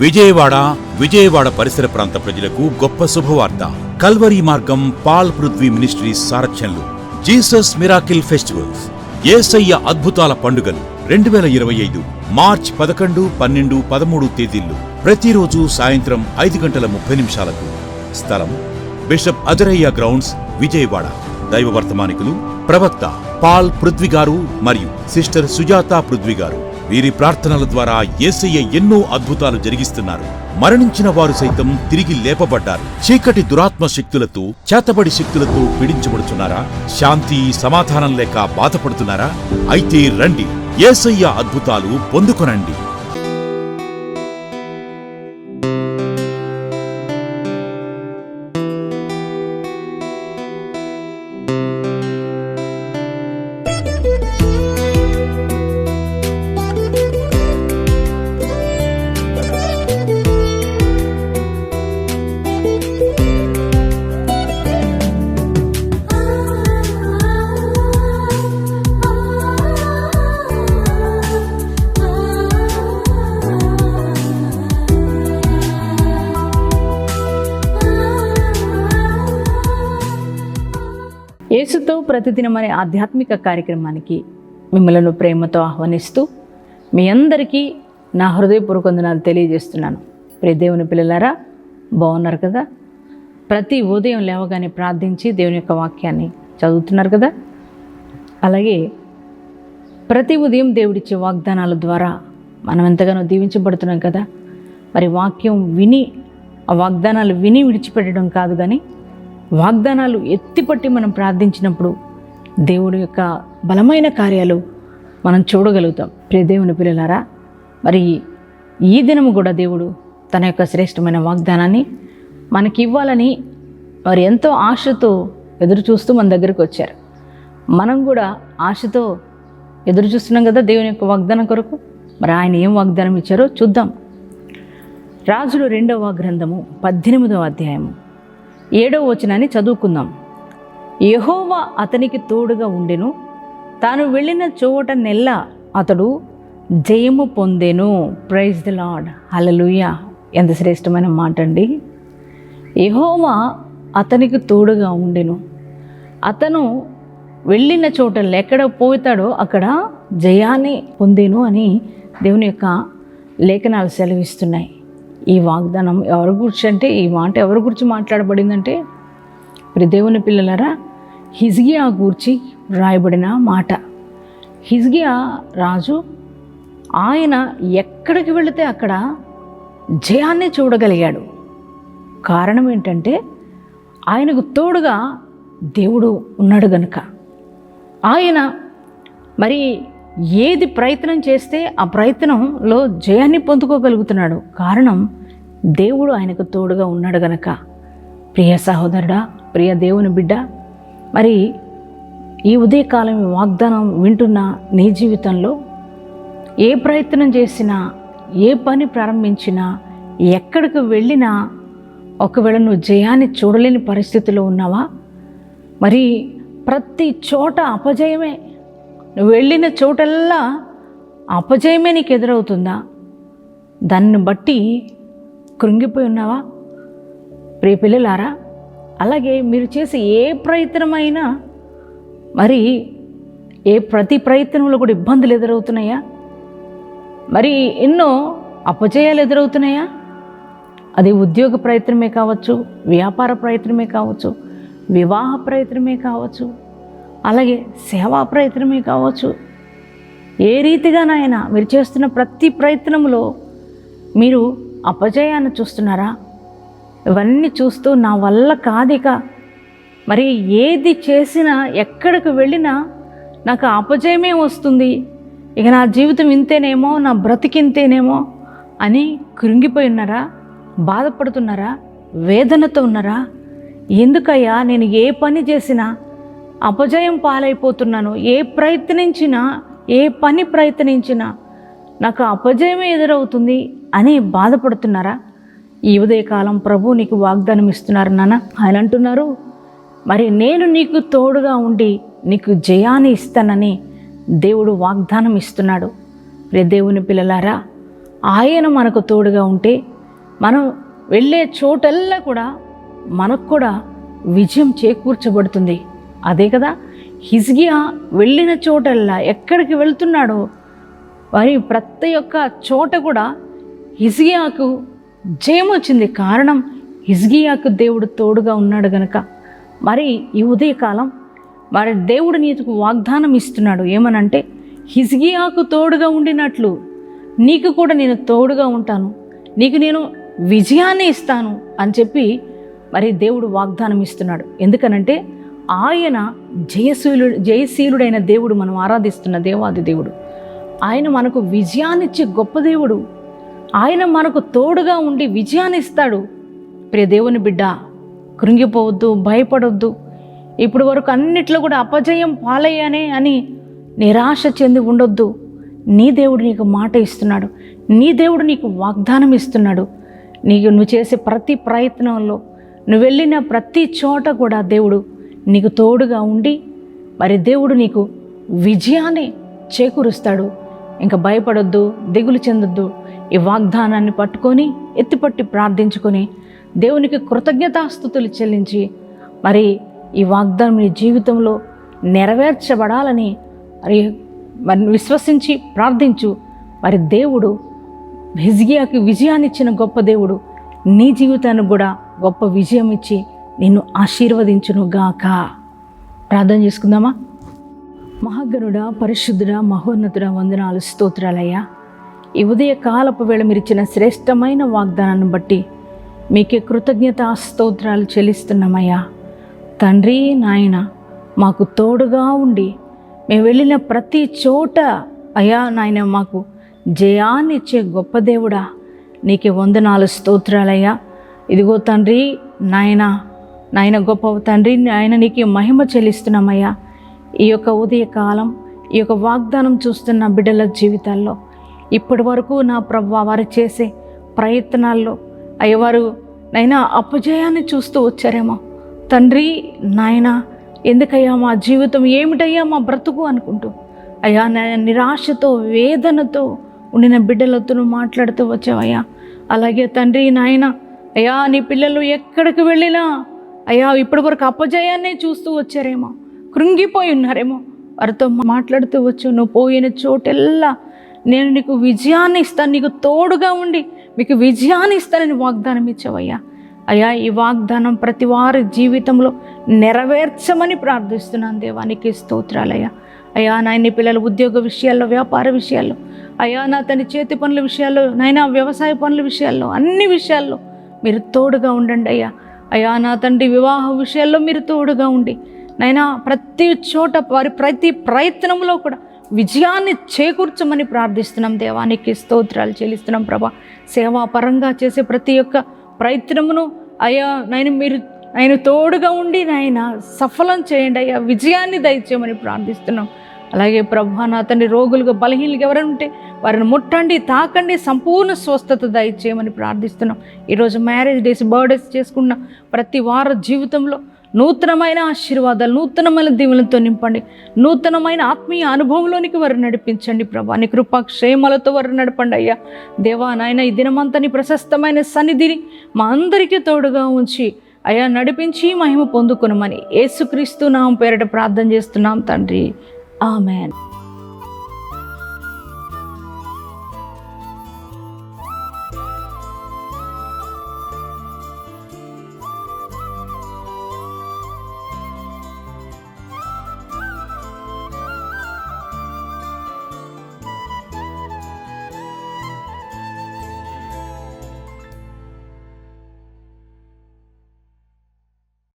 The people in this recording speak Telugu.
విజయవాడ విజయవాడ పరిసర ప్రాంత ప్రజలకు గొప్ప శుభవార్త. కల్వరీ మార్గం పాల్ పృథ్వీ మినిస్ట్రీస్ సారథ్యంలో. Jesus miracle festivals. ఏసయ్య అద్భుతాల పండుగలు. రెండు వేల ఇరవై ఐదు మార్చ్ పదకొండు పన్నెండు పదమూడు తేదీల్లో. ప్రతిరోజు సాయంత్రం ఐదు గంటల ముప్పై నిమిషాలకు. స్థలం బిషప్ అజరయ్య గ్రౌండ్స్ విజయవాడ. దైవ వర్తమానికులు ప్రవక్త పాల్ పృథ్వీ గారు మరియు సిస్టర్ సుజాత పృథ్వీ గారు. వీరి ప్రార్థనల ద్వారా యేసయ్య ఎన్నో అద్భుతాలు జరిగిస్తున్నారు. మరణించిన వారు సైతం తిరిగి లేపబడ్డారు. చీకటి దురాత్మ శక్తులతో చేతబడి శక్తులతో పీడించబడుతున్నారా శాంతి సమాధానం లేక బాధపడుతున్నారా? అయితే రండి. యేసయ్య అద్భుతాలు పొందుకొనండి. ప్రతిదినం అనే ఆధ్యాత్మిక కార్యక్రమానికి మిమ్మలను ప్రేమతో ఆహ్వానిస్తూ మీ అందరికీ నా హృదయపూర్వక వందనాలు తెలియజేస్తున్నాను. ప్రియ దేవుని పిల్లలారా బాగున్నారు కదా? ప్రతి ఉదయం లేవగానే ప్రార్థించి దేవుని యొక్క వాక్యాన్ని చదువుతున్నారు కదా? అలాగే ప్రతి ఉదయం దేవుడిచ్చే వాగ్దానాల ద్వారా మనం ఎంతగానో దీవించబడుతున్నాం కదా? మరి వాక్యం విని ఆ వాగ్దానాలు విని విడిచిపెట్టడం కాదు కానీ వాగ్దానాలు ఎత్తిపట్టి మనం ప్రార్థించినప్పుడు దేవుడి యొక్క బలమైన కార్యాలు మనం చూడగలుగుతాం. ప్రియ దేవుని పిల్లలారా మరి ఈ దినము కూడా దేవుడు తన యొక్క శ్రేష్టమైన వాగ్దానాన్ని మనకి ఇవ్వాలని మరి ఎంతో ఆశతో ఎదురు చూస్తూ మన దగ్గరికి వచ్చారు. మనం కూడా ఆశతో ఎదురు చూస్తున్నాం కదా దేవుని యొక్క వాగ్దానం కొరకు. మరి ఆయన ఏం వాగ్దానం ఇచ్చారో చూద్దాం. రాజులు రెండవ గ్రంథము పద్దెనిమిదవ అధ్యాయము. ఏడవ వచనాన్ని చదువుకుందాం. యహోవా అతనికి తోడుగా ఉండెను. తాను వెళ్ళిన చోట నెల్ల అతడు జయము పొందెను. ప్రైజ్ ద లాడ్ హల్లెలూయా ఎంత శ్రేష్టమైన మాట అండి యహోవా అతనికి తోడుగా ఉండెను. అతను వెళ్ళిన చోట ఎక్కడ పోతాడో అక్కడ జయాన్ని పొందేను అని దేవుని యొక్క లేఖనాలు సెలవిస్తున్నాయి. ఈ వాగ్దానం ఎవరి గురించి అంటే ఈ మాట ఎవరి గురించి మాట్లాడబడిందంటే ఇప్పుడు దేవుని పిల్లలరా హిజ్గియా గూర్చి వ్రాయబడిన మాట. హిజ్గియా రాజు ఆయన ఎక్కడికి వెళితే అక్కడ జయాన్ని చూడగలిగాడు. కారణం ఏంటంటే ఆయనకు తోడుగా దేవుడు ఉన్నాడు గనుక. ఆయన మరి ఏది ప్రయత్నం చేస్తే ఆ ప్రయత్నంలో జయాన్ని పొందుకోగలుగుతున్నాడు. కారణం దేవుడు ఆయనకు తోడుగా ఉన్నాడు గనక. ప్రియ సహోదరుడా ప్రియ దేవుని బిడ్డ మరి ఈ ఉదయకాలం వాగ్దానం వింటున్న నీ జీవితంలో ఏ ప్రయత్నం చేసినా ఏ పని ప్రారంభించినా ఎక్కడికి వెళ్ళినా ఒకవేళ నువ్వు జయాన్ని చూడలేని పరిస్థితిలో ఉన్నావా? మరి ప్రతి చోట అపజయమే. నువ్వు వెళ్ళిన చోటల్లా అపజయమే నీకు ఎదురవుతుందా? దాన్ని బట్టి కృంగిపోయి ఉన్నావా? ప్రియ పిల్లలారా అలాగే మీరు చేసే ఏ ప్రయత్నమైనా మరి ఏ ప్రతి ప్రయత్నంలో కూడా ఇబ్బందులు ఎదురవుతున్నాయా? మరి ఎన్నో అపజయాలు ఎదురవుతున్నాయా? అది ఉద్యోగ ప్రయత్నమే కావచ్చు వ్యాపార ప్రయత్నమే కావచ్చు వివాహ ప్రయత్నమే కావచ్చు అలాగే సేవా ప్రయత్నమే కావచ్చు. ఏ రీతిగానైనా మీరు చేస్తున్న ప్రతి ప్రయత్నంలో మీరు అపజయాన్ని చూస్తున్నారా? ఇవన్నీ చూస్తూ నా వల్ల కాదిక. మరి ఏది చేసినా ఎక్కడికి వెళ్ళినా నాకు అపజయమే వస్తుంది. ఇక నా జీవితం ఇంతేనేమో నా బ్రతికింతేనేమో అని కృంగిపోయి ఉన్నారా? బాధపడుతున్నారా? వేదనతో ఉన్నారా? ఎందుకయ్యా నేను ఏ పని చేసినా అపజయం పాలైపోతున్నాను. ఏ ప్రయత్నించినా ఏ పని ప్రయత్నించినా నాకు అపజయమే ఎదురవుతుంది అని బాధపడుతున్నారా? ఈ ఉదయకాలం ప్రభు నీకు వాగ్దానం ఇస్తున్నారు నాన్న ఆయన అంటున్నారు మరి నేను నీకు తోడుగా ఉండి నీకు జయాన్ని ఇస్తానని దేవుడు వాగ్దానం ఇస్తున్నాడు. రే దేవుని పిల్లలారా ఆయన మనకు తోడుగా ఉంటే మనం వెళ్ళే చోటల్లా కూడా మనకు కూడా విజయం చేకూర్చబడుతుంది. అదే కదా హిజ్గియా వెళ్ళిన చోటల్లా ఎక్కడికి వెళ్తున్నాడో మరి ప్రతి ఒక్క చోట కూడా హిజ్గియాకు జయం వచ్చింది. కారణం హిజ్గియాకు దేవుడు తోడుగా ఉన్నాడు గనక. మరి ఈ ఉదయకాలం మరి దేవుడు నీకు వాగ్దానం ఇస్తున్నాడు. ఏమనంటే హిజ్గియాకు తోడుగా ఉండినట్లు నీకు కూడా నేను తోడుగా ఉంటాను. నీకు నేను విజయాన్ని ఇస్తాను అని చెప్పి మరి దేవుడు వాగ్దానం ఇస్తున్నాడు. ఎందుకనంటే ఆయన జయశీలుడు జయశీలుడైన దేవుడు మనం ఆరాధిస్తున్న దేవాది దేవుడు. ఆయన మనకు విజయాన్నిచ్చే గొప్ప దేవుడు. ఆయన మనకు తోడుగా ఉండి విజయాన్ని ఇస్తాడు ప్రియ దేవుని బిడ్డ కృంగిపోవద్దు భయపడొద్దు. ఇప్పుడు వరకు అన్నిట్లో కూడా అపజయం పాలయ్యానే అని నిరాశ చెంది ఉండొద్దు. నీ దేవుడు నీకు మాట ఇస్తున్నాడు. నీ దేవుడు నీకు వాగ్దానం ఇస్తున్నాడు. నీకు నువ్వు చేసే ప్రతి ప్రయత్నంలో నువ్వు వెళ్ళిన ప్రతి చోట కూడా దేవుడు నీకు తోడుగా ఉండి మరి దేవుడు నీకు విజయాన్ని చేకూరుస్తాడు. ఇంకా భయపడొద్దు దిగులు చెందొద్దు. ఈ వాగ్దానాన్ని పట్టుకొని ఎత్తిపట్టి ప్రార్థించుకొని దేవునికి కృతజ్ఞతాస్థుతులు చెల్లించి మరి ఈ వాగ్దానం నీ జీవితంలో నెరవేర్చబడాలని మరి మరి విశ్వసించి ప్రార్థించు. మరి దేవుడు హిజ్గియాకి విజయాన్ని ఇచ్చిన గొప్ప దేవుడు నీ జీవితానికి కూడా గొప్ప విజయం ఇచ్చి నిన్ను ఆశీర్వదించును గాక ప్రార్థన చేసుకుందామా? మహాగణుడా పరిశుద్ధుడా మహోన్నతుడ వందనాలు స్తోత్రాలయ్యా. ఈ ఉదయ కాలపు వేళ మీరు ఇచ్చిన శ్రేష్టమైన వాగ్దానాన్ని బట్టి మీకే కృతజ్ఞత స్తోత్రాలు చెల్లిస్తున్నామయ్యా. తండ్రి నాయన మాకు తోడుగా ఉండి మేము వెళ్ళిన ప్రతి చోట అయ్యా నాయన మాకు జయాన్ని ఇచ్చే గొప్ప దేవుడా. నీకే వందనాలు స్తోత్రాలయ్యా. ఇదిగో తండ్రి నాయనా నాయన గొప్ప తండ్రి నాయన నీకు మహిమ చెల్లిస్తున్నామయ్యా. ఈ యొక్క ఉదయకాలం ఈ యొక్క వాగ్దానం చూస్తున్న బిడ్డల జీవితాల్లో ఇప్పటి వరకు నా ప్రభు వారు చేసే ప్రయత్నాల్లో అయ్యవారు నైనా అపజయాన్ని చూస్తూ వచ్చారేమో. తండ్రి నాయన ఎందుకయ్యా మా జీవితం ఏమిటయ్యా మా బ్రతుకు అనుకుంటూ అయ్యా నా- నిరాశతో వేదనతో ఉండిన బిడ్డలతో మాట్లాడుతూ వచ్చావయ్యా. అలాగే తండ్రి నాయన అయ్యా నీ పిల్లలు ఎక్కడికి వెళ్ళినా అయ్యా ఇప్పటి వరకు అపజయాన్నే చూస్తూ వచ్చారేమో కృంగిపోయి ఉన్నారేమో. వారితో మాట్లాడుతూ వచ్చు నువ్వు పోయిన చోటెల్లా నేను నీకు విజయాన్ని ఇస్తాను నీకు తోడుగా ఉండి మీకు విజయాన్ని ఇస్తానని వాగ్దానం ఇచ్చావయ్యా. అయ్యా ఈ వాగ్దానం ప్రతి వారి జీవితంలో నెరవేర్చమని ప్రార్థిస్తున్నాను దేవానికి స్తోత్రాలయ్యా. అయ్యా నాయన పిల్లల ఉద్యోగ విషయాల్లో వ్యాపార విషయాల్లో అయ్యా నా తన చేతి పనుల విషయాల్లో నాయన వ్యవసాయ పనుల విషయాల్లో అన్ని విషయాల్లో మీరు తోడుగా ఉండండి అయ్యా. అయ్యా నా తండ్రి వివాహ విషయాల్లో మీరు తోడుగా ఉండి నైనా ప్రతి చోట వారి ప్రతి ప్రయత్నంలో కూడా విజయాన్ని చేకూర్చమని ప్రార్థిస్తున్నాం దేవానికి స్తోత్రాలు చెల్లిస్తున్నాం ప్రభా. సేవాపరంగా చేసే ప్రతి ఒక్క ప్రయత్నమును అయ్యా నేను మీరు ఆయన తోడుగా ఉండి నాయన సఫలం చేయండి అయ్యా. విజయాన్ని దయచేయమని ప్రార్థిస్తున్నాం. అలాగే ప్రభు నా తండ్రి రోగులుగా బలహీనలుగా ఎవరైనా ఉంటే వారిని ముట్టండి తాకండి సంపూర్ణ స్వస్థత దయచేయమని ప్రార్థిస్తున్నాం. ఈరోజు మ్యారేజ్ డేస్ బర్త్డేస్ చేసుకున్న ప్రతి వార జీవితంలో నూతనమైన ఆశీర్వాదాలు నూతనమైన దీవులతో నింపండి. నూతనమైన ఆత్మీయ అనుభవంలోనికి వారు నడిపించండి ప్రభా. నీ కృపా క్షేమాలతో వారు నడపండి అయ్యా. దేవా నాయన ఈ దినమంతా నీ ప్రశస్తమైన సన్నిధిని మా అందరికీ తోడుగా ఉంచి అయ్యా నడిపించి మహిమ పొందుకునమని యేసుక్రీస్తు నామం పేరిట ప్రార్థన చేస్తున్నాం తండ్రి. Amen.